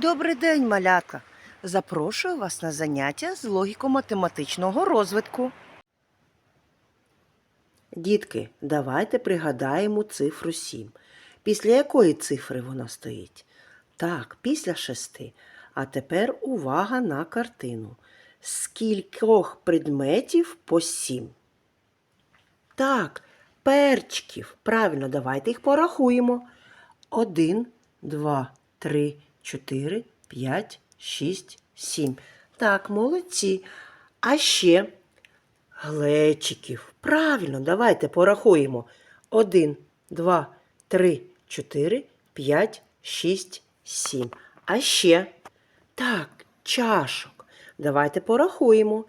Добрий день, малятка! Запрошую вас на заняття з логіко-математичного розвитку. Дітки, давайте пригадаємо цифру 7. Після якої цифри вона стоїть? Так, після шести. А тепер увага на картину. З кількох предметів по сім? Так, перчиків. Правильно, давайте їх порахуємо. Один, два, три, чотири, п'ять, шість, сім. Так, молодці. А ще глечиків. Правильно, давайте порахуємо. Один, два, три, чотири, п'ять, шість, сім. А ще так, чашок. Давайте порахуємо.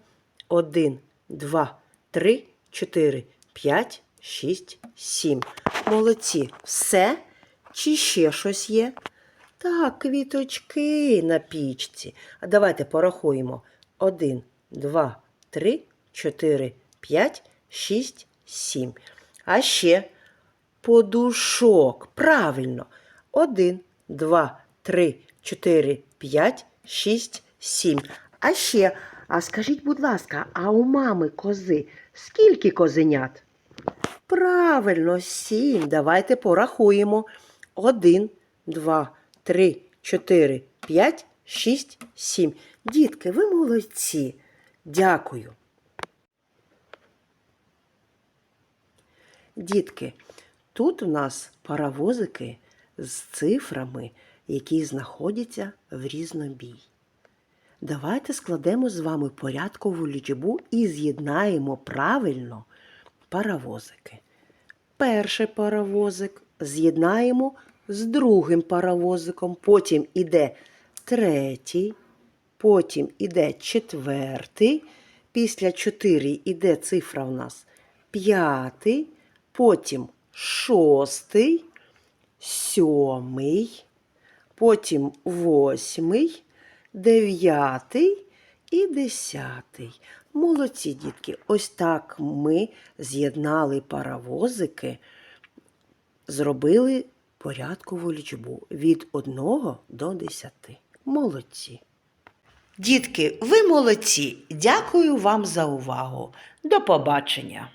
Один, два, три, чотири, п'ять, шість, сім. Молодці. Все? Чи ще щось є? Так, квіточки на пічці. А давайте порахуємо. Один, два, три, чотири, п'ять, шість, сім. А ще подушок. Правильно. Один, два, три, чотири, п'ять, шість, сім. А ще, а скажіть, будь ласка, а у мами кози скільки козенят? Правильно, сім. Давайте порахуємо. Один, два, три, чотири, п'ять, шість, сім. Дітки, ви молодці. Дякую. Дітки, тут у нас паровозики з цифрами, які знаходяться в різнобій. Давайте складемо з вами порядкову лічбу і з'єднаємо правильно паровозики. Перший паровозик з'єднаємо з другим паровозиком, потім іде третій, потім іде четвертий, після 4 іде цифра у нас п'ятий, потім шостий, сьомий, потім восьмий, дев'ятий і десятий. Молодці дітки, ось так ми з'єднали паровозики, зробили порядкову лічбу від 1 до 10. Молодці. Дітки, ви молодці. Дякую вам за увагу. До побачення.